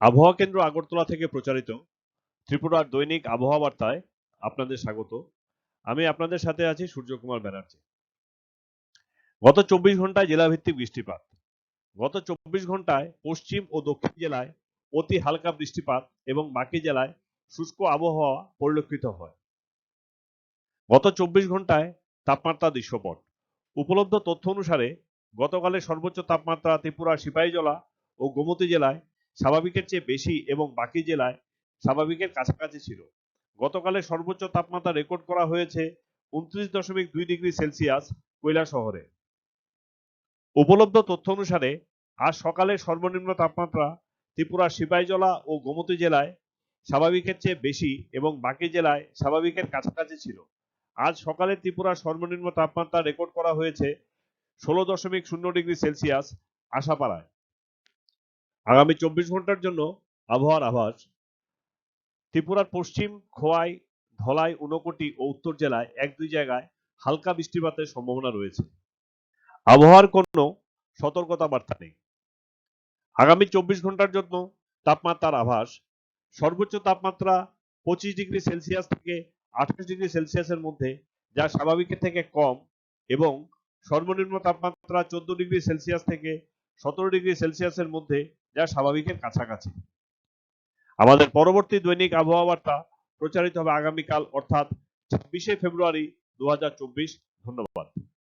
আবহাওয়া কেন্দ্র আগরতলা থেকে প্রচারিত ত্রিপুরার দৈনিক আবহাওয়া বার্তায় আপনাদের স্বাগত। আমি আপনাদের সাথে আছি সূর্যকুমার ব্যানার্জি। গত চব্বিশ ঘন্টায় জেলাভিত্তিক বৃষ্টিপাত। গত চব্বিশ ঘন্টায় পশ্চিম ও দক্ষিণ জেলায় অতি হালকা বৃষ্টিপাত এবং বাকি জেলায় শুষ্ক আবহাওয়া পরিলক্ষিত হয়। গত চব্বিশ ঘন্টায় তাপমাত্রা দৃশ্যপট। উপলব্ধ তথ্য অনুসারে গতকালের সর্বোচ্চ তাপমাত্রা ত্রিপুরার সিপাহীজলা ও গোমতী জেলায় স্বাভাবিকের চেয়ে বেশি এবং বাকি জেলায় স্বাভাবিকের কাছাকাছি ছিল। গতকালের সর্বোচ্চ তাপমাত্রা রেকর্ড করা হয়েছে উনত্রিশ দশমিক দুই ডিগ্রি সেলসিয়াস কৈলা শহরে। উপলব্ধ তথ্য অনুসারে, আজ সকালে সর্বনিম্ন তাপমাত্রা ত্রিপুরার সিপাহীজলা ও গোমতী জেলায় স্বাভাবিকের চেয়ে বেশি এবং বাকি জেলায় স্বাভাবিকের কাছাকাছি ছিল। আজ সকালে ত্রিপুরার সর্বনিম্ন তাপমাত্রা রেকর্ড করা হয়েছে ষোলো দশমিক শূন্য ডিগ্রি সেলসিয়াস আশাপাড়ায়। আগামী চব্বিশ ঘণ্টার জন্য আবহাওয়ার আভাস। ত্রিপুরার পশ্চিম খোয়াই, ধলাই উনকোটি ও উত্তর জেলায় এক দুই জায়গায় হালকা বৃষ্টিপাতের সম্ভাবনা রয়েছে। আবহাওয়ার কোনো সতর্কতা বার্তা নেই। আগামী চব্বিশ ঘণ্টার জন্য তাপমাত্রার আভাস। সর্বোচ্চ তাপমাত্রা পঁচিশ ডিগ্রি সেলসিয়াস থেকে আঠাশ ডিগ্রি সেলসিয়াসের মধ্যে, যা স্বাভাবিকের থেকে কম এবং সর্বনিম্ন তাপমাত্রা চোদ্দ ডিগ্রি সেলসিয়াস থেকে সতেরো ডিগ্রি সেলসিয়াসের মধ্যে যা স্বাভাবিকের কাছাকাছি। আমাদের পরবর্তী দৈনিক আবহাওয়া বার্তা প্রচারিত হবে আগামীকাল, অর্থাৎ ছাব্বিশে ফেব্রুয়ারি দু হাজার চব্বিশ। ধন্যবাদ।